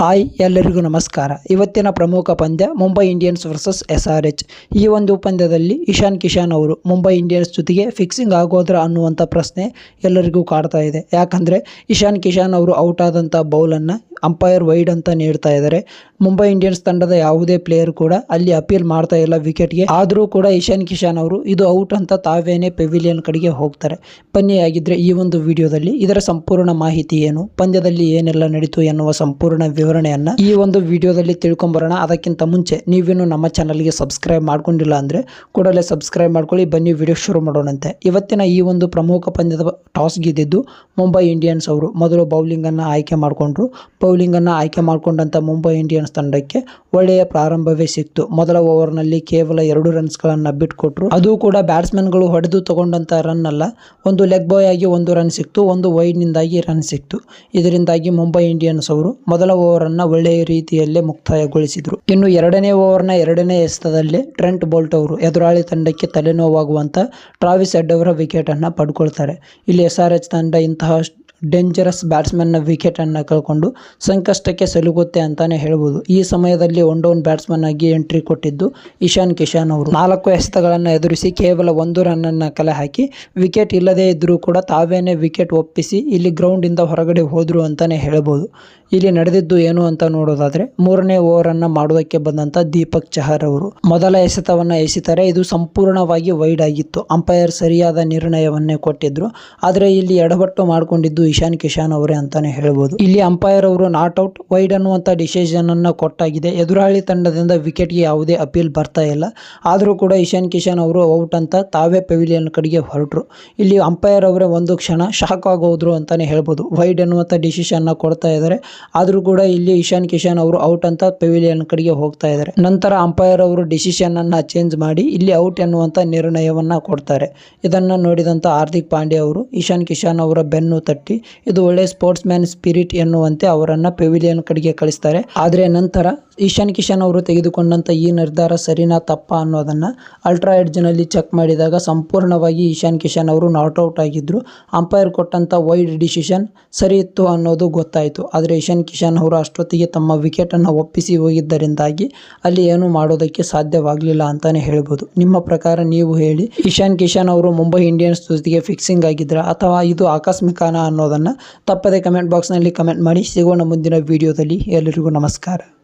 Hi, ಎಲ್ಲರಿಗೂ ನಮಸ್ಕಾರ. ಇವತ್ತಿನ ಪ್ರಮುಖ ಪಂದ್ಯ Mumbai Indians versus S R H ಈ ಒಂದು ಪಂದ್ಯದಲ್ಲಿ ಇಶಾನ್ ಕಿಶಾನ್ ಅವರು ಮುಂಬೈ ಇಂಡಿಯನ್ಸ್ ಜೊತೆಗೆ ಫಿಕ್ಸಿಂಗ್ ಆಗೋದ್ರ ಅನ್ನುವಂಥ ಪ್ರಶ್ನೆ ಎಲ್ಲರಿಗೂ ಕಾಡ್ತಾ ಇದೆ. ಯಾಕಂದರೆ ಇಶಾನ್ ಕಿಶಾನ್ ಅವರು ಔಟ್ ಆದಂಥ ಬೌಲನ್ನು ಅಂಪೈರ್ ವೈಡ್ ಅಂತ ನೀಡ್ತಾ ಇದ್ದಾರೆ ಮುಂಬೈ ಇಂಡಿಯನ್ಸ್ ತಂಡದ ಯಾವುದೇ ಪ್ಲೇಯರ್ ಕೂಡ ಅಲ್ಲಿ ಅಪೀಲ್ ಮಾಡ್ತಾ ಇಲ್ಲ ವಿಕೆಟ್ಗೆ ಆದರೂ ಕೂಡ ಇಶಾನ್ ಕಿಶಾನ್ ಅವರು ಇದು ಔಟ್ ಅಂತ ತಾವೇನೆ ಪೆವಿಲಿಯನ್ ಕಡೆಗೆ ಹೋಗ್ತಾರೆ. ಬನ್ನಿ ಆಗಿದ್ರೆ ಈ ಒಂದು ವಿಡಿಯೋದಲ್ಲಿ ಇದರ ಸಂಪೂರ್ಣ ಮಾಹಿತಿ ಏನು, ಪಂದ್ಯದಲ್ಲಿ ಏನೆಲ್ಲ ನಡೀತು ಎನ್ನುವ ಸಂಪೂರ್ಣ ವಿವರಣೆಯನ್ನ ಈ ಒಂದು ವಿಡಿಯೋದಲ್ಲಿ ತಿಳ್ಕೊಂಬರೋಣ. ಅದಕ್ಕಿಂತ ಮುಂಚೆ ನೀವೇನು ನಮ್ಮ ಚಾನಲ್ಗೆ ಸಬ್ಸ್ಕ್ರೈಬ್ ಮಾಡ್ಕೊಂಡಿಲ್ಲ ಅಂದ್ರೆ ಕೂಡಲೇ ಸಬ್ಸ್ಕ್ರೈಬ್ ಮಾಡ್ಕೊಳ್ಳಿ. ಬನ್ನಿ ವಿಡಿಯೋ ಶುರು ಮಾಡೋಣಂತೆ. ಇವತ್ತಿನ ಈ ಒಂದು ಪ್ರಮುಖ ಪಂದ್ಯದ ಟಾಸ್ ಗೆದ್ದಿದ್ದು ಮುಂಬೈ ಇಂಡಿಯನ್ಸ್ ಅವರು. ಮೊದಲು ಬೌಲಿಂಗ್ ಅನ್ನ ಆಯ್ಕೆ ಮಾಡಿಕೊಂಡ್ರು. ಬೌಲಿಂಗ್ ಅನ್ನ ಆಯ್ಕೆ ಮಾಡಿಕೊಂಡಂತ ಮುಂಬೈ ಇಂಡಿಯನ್ಸ್ ತಂಡಕ್ಕೆ ಒಳ್ಳೆಯ ಪ್ರಾರಂಭವೇ ಸಿಕ್ತು. ಮೊದಲ ಓವರ್ನಲ್ಲಿ ಕೇವಲ ಎರಡು ರನ್ಸ್ಗಳನ್ನು ಬಿಟ್ಕೊಟ್ರು. ಅದು ಕೂಡ ಬ್ಯಾಟ್ಸ್ಮನ್ಗಳು ಹೊಡೆದು ತಗೊಂಡಂತ ರನ್ ಅಲ್ಲ, ಒಂದು ಲೆಗ್ ಬಾಯ್ ಆಗಿ ಒಂದು ರನ್ ಸಿಕ್ತು, ಒಂದು ವೈಡ್ನಿಂದಾಗಿ ರನ್ ಸಿಕ್ತು. ಇದರಿಂದಾಗಿ ಮುಂಬೈ ಇಂಡಿಯನ್ಸ್ ಅವರು ಮೊದಲ ಓವರನ್ನು ಒಳ್ಳೆಯ ರೀತಿಯಲ್ಲೇ ಮುಕ್ತಾಯಗೊಳಿಸಿದರು. ಇನ್ನು ಎರಡನೇ ಓವರ್ನ ಎರಡನೇ ಎಸೆತದಲ್ಲಿ ಟ್ರೆಂಟ್ ಬೋಲ್ಟ್ ಅವರು ಎದುರಾಳಿ ತಂಡಕ್ಕೆ ತಲೆನೋವಾಗುವಂತ ಟ್ರಾವಿಸ್ ಹೆಡ್ ಅವರ ವಿಕೆಟನ್ನು ಪಡ್ಕೊಳ್ತಾರೆ. ಇಲ್ಲಿ ಎಸ್ ಆರ್ ಎಚ್ ತಂಡ ಇಂತಹ ಡೇಂಜರಸ್ ಬ್ಯಾಟ್ಸ್ಮನ್ನ ವಿಕೆಟನ್ನು ಕಳ್ಕೊಂಡು ಸಂಕಷ್ಟಕ್ಕೆ ಸಲುಗುತ್ತೆ ಅಂತಾನೆ ಹೇಳ್ಬೋದು. ಈ ಸಮಯದಲ್ಲಿ ಒನ್ ಡೌನ್ ಬ್ಯಾಟ್ಸ್ಮನ್ ಆಗಿ ಎಂಟ್ರಿ ಕೊಟ್ಟಿದ್ದು ಇಶಾನ್ ಕಿಶಾನ್ ಅವರು. ನಾಲ್ಕು ಎಸೆತಗಳನ್ನು ಎದುರಿಸಿ ಕೇವಲ ಒಂದು ರನ್ನನ್ನು ಕಲೆ ಹಾಕಿ ವಿಕೆಟ್ ಇಲ್ಲದೇ ಇದ್ದರೂ ಕೂಡ ತಾವೇನೆ ವಿಕೆಟ್ ಒಪ್ಪಿಸಿ ಇಲ್ಲಿ ಗ್ರೌಂಡಿಂದ ಹೊರಗಡೆ ಹೋದರು ಅಂತಾನೆ ಹೇಳ್ಬೋದು. ಇಲ್ಲಿ ನಡೆದಿದ್ದು ಏನು ಅಂತ ನೋಡೋದಾದ್ರೆ ಮೂರನೇ ಓವರನ್ನು ಮಾಡುವುದಕ್ಕೆ ಬಂದಂತ ದೀಪಕ್ ಚಹರ್ ಅವರು. ಮೊದಲ ಎಸೆತವನ್ನ ಎಸೆತಾರೆ ಇದು ಸಂಪೂರ್ಣವಾಗಿ ವೈಡ್ ಆಗಿತ್ತು. ಅಂಪೈರ್ ಸರಿಯಾದ ನಿರ್ಣಯವನ್ನೇ ಕೊಟ್ಟಿದ್ರು. ಆದರೆ ಇಲ್ಲಿ ಎಡಬಟ್ಟು ಮಾಡಿಕೊಂಡಿದ್ದು ಇಶಾನ್ ಕಿಶಾನ್ ಅವರೇ ಅಂತಾನೆ ಹೇಳ್ಬೋದು. ಇಲ್ಲಿ ಅಂಪೈರ್ ಅವರು ನಾಟ್ ಔಟ್, ವೈಡ್ ಅನ್ನುವಂಥ ಡಿಸಿಷನ್ ಅನ್ನ ಕೊಟ್ಟಾಗಿದೆ. ಎದುರಾಳಿ ತಂಡದಿಂದ ವಿಕೆಟ್ಗೆ ಯಾವುದೇ ಅಪೀಲ್ ಬರ್ತಾ ಇಲ್ಲ. ಆದರೂ ಕೂಡ ಇಶಾನ್ ಕಿಶಾನ್ ಅವರು ಔಟ್ ಅಂತ ತಾವೇ ಪೆವಿಲಿಯನ್ ಕಡೆಗೆ ಹೊರಟರು. ಇಲ್ಲಿ ಅಂಪೈರ್ ಅವರೇ ಒಂದು ಕ್ಷಣ ಶಾಕ್ ಆಗೋದ್ರು ಅಂತಾನೆ ಹೇಳ್ಬೋದು. ವೈಡ್ ಅನ್ನುವಂಥ ಡಿಸಿಷನ್ ಕೊಡ್ತಾ ಇದ್ದಾರೆ. ಆದರೂ ಕೂಡ ಇಲ್ಲಿ ಇಶಾನ್ ಕಿಶಾನ್ ಅವರು ಔಟ್ ಅಂತ ಪೆವಿಲಿಯನ್ ಕಡೆಗೆ ಹೋಗ್ತಾ ಇದ್ದಾರೆ. ನಂತರ ಅಂಪೈರ್ ಅವರು ಡಿಸಿಷನ್ ಅನ್ನ ಚೇಂಜ್ ಮಾಡಿ ಇಲ್ಲಿ ಔಟ್ ಎನ್ನುವಂಥ ನಿರ್ಣಯವನ್ನ ಕೊಡ್ತಾರೆ. ಇದನ್ನು ನೋಡಿದಂತ ಹಾರ್ದಿಕ್ ಪಾಂಡ್ಯ ಅವರು ಇಶಾನ್ ಕಿಶಾನ್ ಅವರ ಬೆನ್ನು ತಟ್ಟಿ ಇದು ಒಳ್ಳೆ ಸ್ಪೋರ್ಟ್ಸ್ ಮ್ಯಾನ್ ಸ್ಪಿರಿಟ್ ಎನ್ನುವಂತೆ ಅವರನ್ನ ಪೆವಿಲಿಯನ್ ಕಡೆಗೆ ಕಳಿಸ್ತಾರೆ. ಆದರೆ ನಂತರ ಈಶಾನ್ ಕಿಶನ್ ಅವರು ತೆಗೆದುಕೊಂಡಂತ ಈ ನಿರ್ಧಾರ ಸರಿನಾ ತಪ್ಪ ಅನ್ನೋದನ್ನ ಅಲ್ಟ್ರಾ ನಲ್ಲಿ ಚೆಕ್ ಮಾಡಿದಾಗ ಸಂಪೂರ್ಣವಾಗಿ ಈಶಾನ್ ಕಿಶನ್ ಅವರು ನಾಟ್ ಔಟ್ ಆಗಿದ್ರು. ಅಂಪೈರ್ ಕೊಟ್ಟಂತ ವೈಡ್ ಡಿಸಿಷನ್ ಸರಿ ಇತ್ತು ಅನ್ನೋದು ಗೊತ್ತಾಯಿತು. ಆದರೆ ಇಶಾನ್ ಕಿಶನ್ ಅವರು ಅಷ್ಟೊತ್ತಿಗೆ ತಮ್ಮ ವಿಕೆಟನ್ನು ಒಪ್ಪಿಸಿ ಹೋಗಿದ್ದರಿಂದಾಗಿ ಅಲ್ಲಿ ಏನು ಮಾಡೋದಕ್ಕೆ ಸಾಧ್ಯವಾಗಲಿಲ್ಲ ಅಂತಾನೆ ಹೇಳ್ಬೋದು. ನಿಮ್ಮ ಪ್ರಕಾರ ನೀವು ಹೇಳಿ ಇಶಾನ್ ಕಿಶನ್ ಅವರು ಮುಂಬೈ ಇಂಡಿಯನ್ಸ್ ಜೊತೆಗೆ ಫಿಕ್ಸಿಂಗ್ ಆಗಿದ್ರ ಅಥವಾ ಇದು ಆಕಸ್ಮಿಕನ ಅನ್ನೋದನ್ನ ತಪ್ಪದೆ ಕಮೆಂಟ್ ಬಾಕ್ಸ್ನಲ್ಲಿ ಕಮೆಂಟ್ ಮಾಡಿ ಸಿಗೋಣ ಮುಂದಿನ ವಿಡಿಯೋದಲ್ಲಿ ಎಲ್ಲರಿಗೂ ನಮಸ್ಕಾರ.